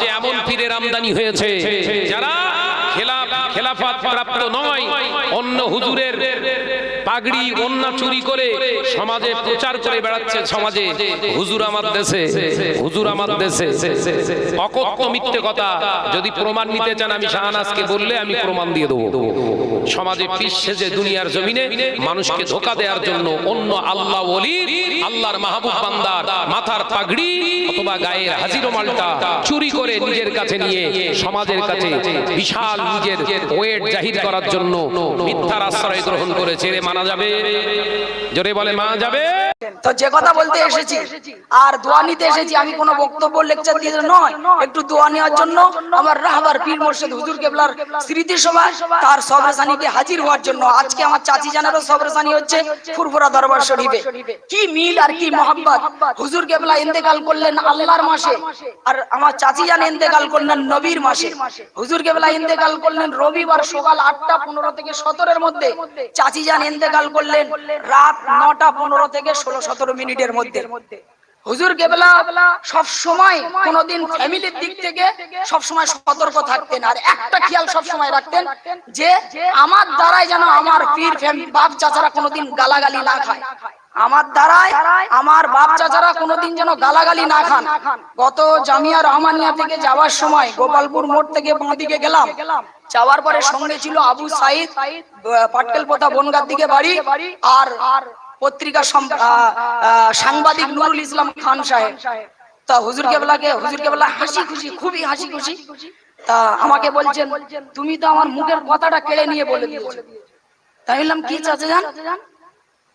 সমাজে এমন পীরের আমদানি হয়েছে যারা খেলাফ খেলাফত প্রাপ্ত নয় অন্য হুজুরের পাগড়ি অন্যা চুরি করে সমাজে প্রচার করে বেড়াচ্ছে সমাজে। হুজুর আমার দেশে হুজুর আমার দেশে। অকথ্য মিথ্যে কথা যদি প্রমাণ নিতে চান আমি শাহনাজকে বললে আমি প্রমাণ দিয়ে দেবো। সমাজে পিস সেজে দুনিয়ার জমিনে মানুষকে ধোকা দেওয়ার জন্য অন্য আল্লাহ ওলি আল্লাহর মাহবুব বান্দার মাথার পাগড়ি অথবা গায়ের হাজিরো মালটা চুরি করে নিজের কাছে নিয়ে সমাজের কাছে বিশাল নিজের ওয়েট জাহির করার জন্য মিথ্যার আশ্রয় গ্রহণ করেছে এরে মানা যাবে। জোরে বলে মা যাবে। তো যে কথা বলতে এসেছি আর দোয়া নিতে এসেছি আমি কোনো বক্তব্য লেকচার দিয়ে নয় একটু দোয়া নেওয়ার জন্য আমার রাহবার পীর মোর্শেদ হুজুর কেবলার স্মৃতি সভায় তার সবরসানিকে হাজির হওয়ার জন্য আজকে আমার চাচি জানারও সবরসানি হচ্ছে ফুরফুরা দরবার শরীফে। কি মিল আর কি মোহাম্মত হুজুর কেবলা ইন্তেকাল করলেন আল্লাহর মাসে আর আমার চাচি জান ইন্তেকাল করলেন নবীর মাসে। হুজুর কেবলা ইন্তেকাল করলেন রবিবার সকাল আটটা পনেরো থেকে সতেরোর মধ্যে। চাচি জান ইন্তেকাল করলেন রাত নটা পনেরো থেকে ষোলো সতেরো মিনিটের মধ্যে। হুজুর কেবলা সব সময় কোনদিন ফ্যামিলির দিক থেকে সব সময় সতর্ক থাকতেন। আর একটা খেয়াল সব সময় রাখতেন যে আমার দ্বারাই যেন আমার পীর বাপ চাচারা কোনোদিন গালাগালি না খায়। আমার দ্বারাই আমার বাপ চাচারা কোনোদিন যেন গালাগালি না খান। গত জামিয়া রহমানিয়া থেকে যাওয়ার সময় গোপালপুর মোড় থেকে বাঁদিকে গেলাম। যাওয়ার পরে সঙ্গে ছিল আবু সাইদ পাটকেল পোতা বনগার দিকে বাড়ি। আর পত্রিকা সাংবাদিক নুরুল ইসলাম খান সাহেব। তা হুজুর কেবলাকে হুজুর কেবলা হাসি খুশি, খুবই হাসি খুশি। তা আমাকে বলছেন, তুমি তো আমার মুখের কথাটা কেড়ে নিয়ে বলে দিয়েছ। তাই বললাম, কি চাচা জান?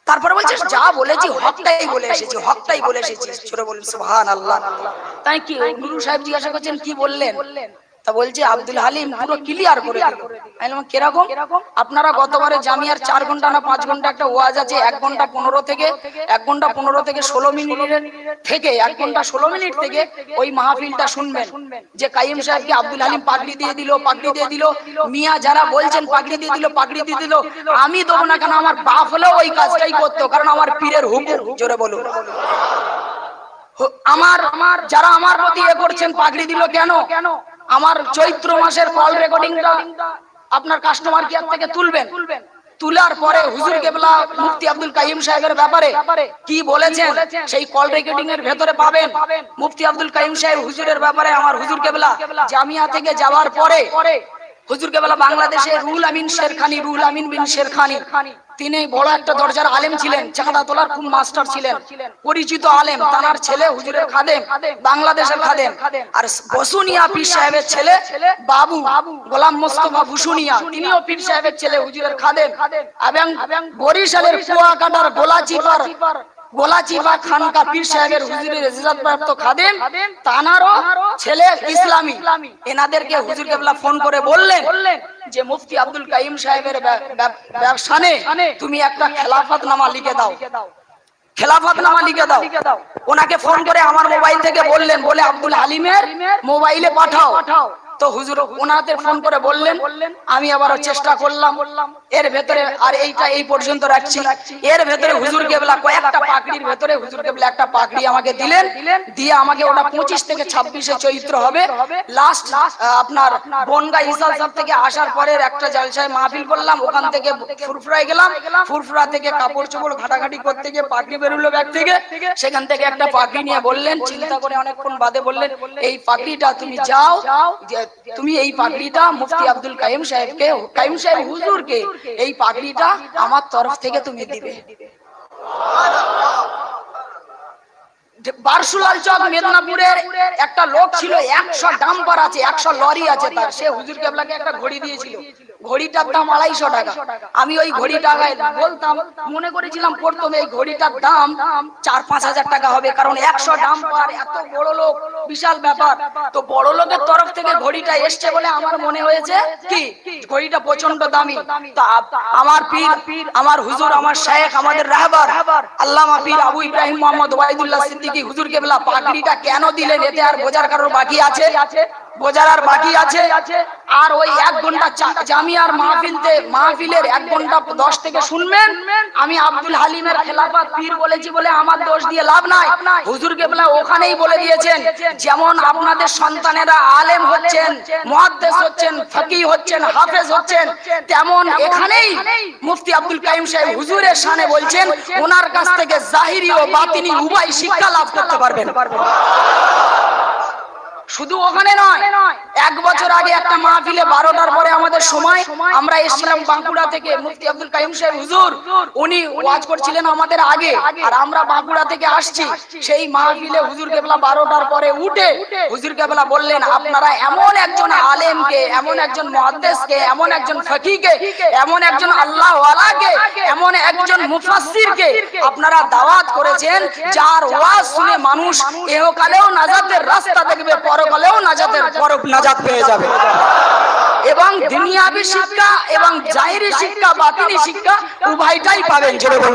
তারপরে বলছিস যা বলেছি হকটাই বলে এসেছি, হকটাই বলে এসেছি। ছোট বলুন সুবহান আল্লাহ তাই কি গুরু সাহেব জিজ্ঞাসা করছেন, কি বললেন? তা বলছে আব্দুল হালিম পুরো ক্লিয়ার করে দিল। কীরকম? আপনারা গতবারে জামিয়ার চার ঘণ্টা না পাঁচ ঘণ্টা একটা ওয়াজ আছে এক ঘণ্টা পনেরো থেকে এক ঘণ্টা পনেরো থেকে ষোলো মিনিটের থেকে এক ঘণ্টা ষোলো মিনিট থেকে ওই মাহফিলটা শুনবেন। যে কাইম সাহেবকে আব্দুল হালিম পাগড়ি দিয়ে দিল পাগড়ি দিয়ে দিল মিয়া যারা বলছেন পাগড়ি দিয়ে দিল পাগড়ি দিয়ে দিল আমি দেবো না কেন আমার বাপ হলেও ওই কাজটাই করতো কারণ আমার পীরের হুকুম। জোরে বলুন। আমার আমার যারা আমার প্রতি এ করছেন পাগড়ি দিল কেন কেন আমার চৈত্র মাসের কল রেকর্ডিংটা আপনার কাস্টমার কেয়ার থেকে তুলবেন। তুলার পরে হুজুর কেবলা মুফতি আব্দুল কাইম সাহেবের ব্যাপারে কি বলেছেন, সেই কল রেকর্ডিং এর ভেতরে পাবেন। মুফতি আব্দুল কাইম সাহেব হুজুরের ব্যাপারে আমার হুজুর কেবলা জামিয়া থেকে যাওয়ার পরে হুজুর কেবলা বাংলাদেশে রুহুল আমিন শেরখানি রুহুল আমিন বিন শেরখানি। তিনি বড় একটা দরজার আলেম ছিলেন, চাঁদা তোলার খুব মাস্টার ছিলেন। পরিচিত আলেম তানার ছেলে হুজুরের খাদেম, বাংলাদেশের খাদেম। আর বসুনিয়া পীর সাহেবের ছেলে বাবু, গোলাম মোস্তফা ভুসুনিয়া, তিনিও পীর সাহেবের ছেলে, হুজুরের খাদেম। এবং বরিশালের কুয়াকাটার গোলাচিপার খানকা পীর সাহেবের হুজুরের ইজাজত প্রাপ্ত তানারও ছেলে ইসলামী। এনাদেরকে হুজুর কেবলা ফোন করে বললেন যে, মুফতি আব্দুল কাইম সাহেবের ব্যা- ব্যা- ব্যবসানে তুমি একটা খেলাফত নামা লিখে দাও। খেলাফত নামা লিখে দাও। ওনাকে ফোন করে আমার মোবাইল থেকে বললেন, বলে, আব্দুল হালিমের মোবাইলে পাঠাও। তো হুজুর ওনাদের ফোন করে বললেন, আমি আবার চেষ্টা করলাম। এর ভেতরে আর এইটা এই পর্যন্ত রাখছি। এর ভেতরে হুজুর কেবলা কয়েকটা পাকড়ির ভেতরে হুজুর কেবলা একটা পাকড়ি আমাকে দিলেন। দিয়ে আমাকে ওটা পঁচিশ থেকে ছাব্বিশে চৈত্র হবে। লাস্ট আপনার বনগা ইসাল সাহেব থেকে আসার পরের একটা জালসায় মাহফিল করলাম। ওখান থেকে ফুরফুরায় গেলাম। ফুরফুরা থেকে কাপড় চোপড় ঘাটাঘাটি করতে গিয়ে পাকড়ি বেরোলো ব্যাগ থেকে। সেখান থেকে একটা পাকড়ি নিয়ে বললেন, চিন্তা করে অনেকক্ষণ বাদে বললেন, এই পাকড়িটা তুমি যাও তুমি এই পাগড়িটা মুফতি আব্দুল কাইম সাহেবকে, কাইম সাহেব হুজুরকে, এই পাগড়িটা আমার তরফ থেকে তুমি দিবে। বারসুলাল চক মেদিনীপুরের একটা লোক ছিল, একশো ডাম্পার আছে, একশো লরি আছে তার। সে হুজুর কেবলাকে একটা ঘড়ি দিয়েছিল। ঘড়িটার দাম আড়াইশো টাকা। আমি ওই ঘড়িটা বলতাম মনে করেছিলাম প্রথম এই ঘড়িটার দাম চার পাঁচ হাজার টাকা হবে কারণ একশো ডাম্পার এত বড় লোক বিশাল ব্যাপার। তো বড় লোকের তরফ থেকে ঘড়িটা এসছে বলে আমার মনে হয়েছে কি ঘড়িটা প্রচণ্ড দামি। আমার পীর আমার হুজুর আমার শেখ আমাদের রাহবার আল্লামা পীর আবু ইব্রাহিম মোহাম্মদ ওয়াইদুল্লাহ সিদ্দিকী হুজুর কেবলা পাগড়িটা কেন দিলেন? এতে আর বোঝার কারোর বাকি আছে? বোঝার আর বাকি আছে। আর ওই এক ঘণ্টা জামিয়ার মাহফিলতে মাহফিলের এক ঘণ্টা দশ থেকে শুনবেন। আমি আব্দুল হালিমের খেলাফত পীর বলেছি বলে আমার দোষ দিয়ে লাভ নাই। হুজুর কেবলা ওখানেই বলে দিয়েছেন, যেমন আপনাদের সন্তানেরা আলেম হচ্ছেন, মুহাদ্দিস হচ্ছেন ফকি হচ্ছেন, হাফেজ হচ্ছেন, তেমন এখানেই মুফতি আব্দুল কাইম সাহেব হুজুরের শানে বলছেন, ওনার কাছ থেকে জাহিরি ও বাতিনি উভয় শিক্ষা লাভ করতে পারবেন। শুধু ওখানে নয়, এক বছর আগে একটা মাহফিলে বারোটার পরে আমাদের সময় আমরা এসেছিলাম বাঁকুড়া থেকে মুফতি আব্দুল কাইম সাহেব হুজুর। উনি ওয়াজ করছিলেন আমাদের আগে, আর আমরা বাঁকুড়া থেকে আসছি। সেই মাহফিলে হুজুর কেবলা বারোটার পরে উঠে হুজুর কেবলা বললেন, আপনারা এমন একজন আলেমকে, এমন একজন মহাদ্দেশকে এমন একজন ফকিকে এমন একজন আল্লাহ ওয়ালাকে এমন একজন মুফাসসিরকে আপনারা দাওয়াত করেছেন, যার ওয়াজ শুনে মানুষ এহকালেও নাজাতের রাস্তা দেখবে পরকালেও নাজাতের পরক নাজাত পেয়ে যাবে। এবং দুনিয়াবি শিক্ষা এবং জাহিরি শিক্ষা বাতিনি শিক্ষা উভয়টাই পাবেন যেরকম